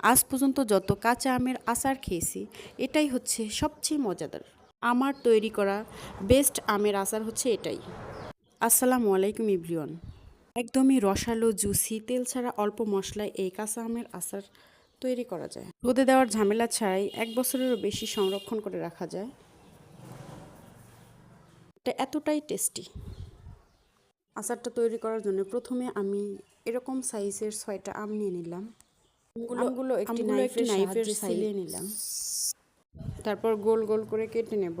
আজ পর্যন্ত যত কাঁচা আমের আচার খেয়েছি, এটাই হচ্ছে সবচেয়ে মজাদার। আমার তৈরি করা বেস্ট আমের আচার হচ্ছে এটাই। আসসালামু আলাইকুম ইব্রিয়ন একদমই রসালো জুসি তেল ছাড়া অল্প মশলায় এই কাঁচা আমের আচার তৈরি করা যায়। রোদে দেওয়ার ঝামেলা ছাড়াই এক বছরেরও বেশি সংরক্ষণ করে রাখা যায়। এটা এতটাই টেস্টি আচারটা তৈরি করার জন্য প্রথমে আমি এরকম সাইজের ছয়টা আম নিয়ে নিলাম। আমগুলো একটি নাইফের সাইলে নিলাম। তারপর গোল গোল করে কেটে নেব।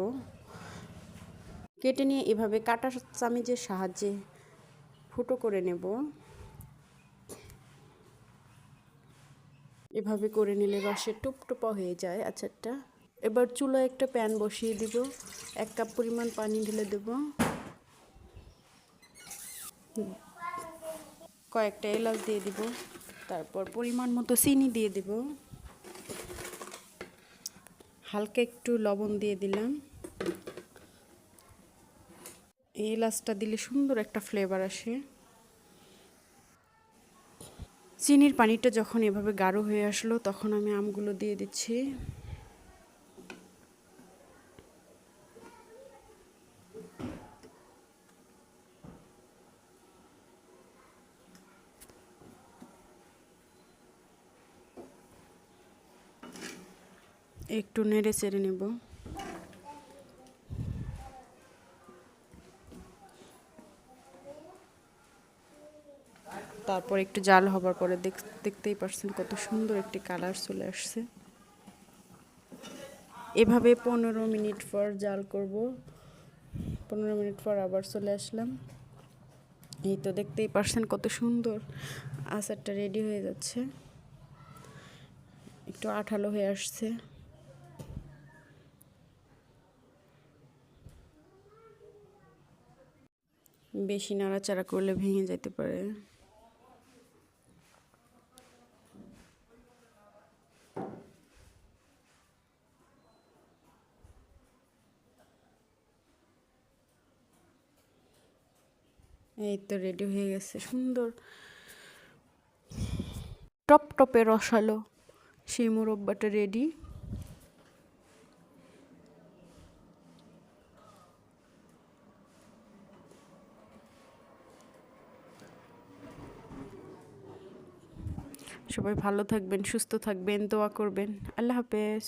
কেটে নিয়ে এভাবে কাটা চামিচের সাহায্যে ফুটো করে নেব। এভাবে করে নিলে রসের টুপটুপা হয়ে যায় আচারটা। এবার চুলায় একটা প্যান বসিয়ে দিব। এক কাপ পরিমাণ পানি ঢেলে দেব। কয়েকটা এলাচ দিয়ে দিব। তারপর পরিমাণ মতো চিনি দিয়ে দেব। হালকা একটু লবণ দিয়ে দিলাম। এই এলাচটা দিলে সুন্দর একটা ফ্লেভার আসে। চিনির পানিটা যখন এভাবে গাঢ় হয়ে আসলো, তখন আমি আমগুলো দিয়ে দিচ্ছি। একটু নেড়ে চেড়ে নেব। তারপর একটু জাল হবার পরে দেখতেই পারছেন কত সুন্দর একটি কালার চলে আসছে। এভাবে পনেরো মিনিট পর জাল করব। পনেরো মিনিট পর আবার চলে আসলাম। এই তো দেখতেই পারছেন কত সুন্দর আচারটা রেডি হয়ে যাচ্ছে। একটু আঠালো হয়ে আসছে। বেশি নাড়াচাড়া করলে ভেঙে যেতে পারে। এই তো রেডি হয়ে গেছে, সুন্দর। টপ টপে রসালো সেই মুরব্বাটা রেডি সবাই ভালো থাকবেন সুস্থ থাকবেন দোয়া করবেন। আল্লাহ হাফেজ।